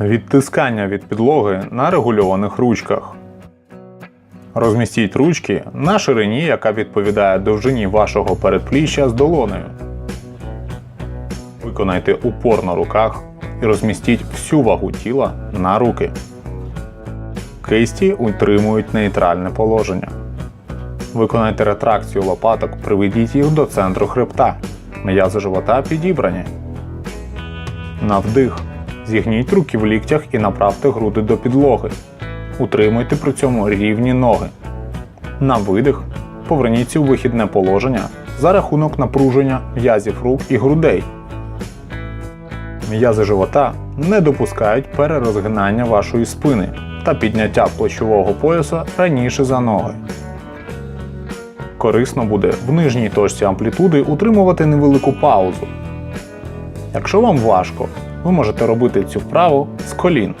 Відтискання від підлоги на регульованих ручках. Розмістіть ручки на ширині, яка відповідає довжині вашого передпліччя з долонею. Виконайте упор на руках і розмістіть всю вагу тіла на руки. Кисті утримують нейтральне положення. Виконайте ретракцію лопаток, приведіть їх до центру хребта. М'язи живота підібрані. На вдих. Зігніть руки в ліктях і направте груди до підлоги. Утримуйте при цьому рівні ноги. На видих поверніться у вихідне положення за рахунок напруження м'язів рук і грудей. М'язи живота не допускають перерозгинання вашої спини та підняття плечового пояса раніше за ноги. Корисно буде в нижній точці амплітуди утримувати невелику паузу. Якщо вам важко, ви можете робити цю вправу з колін.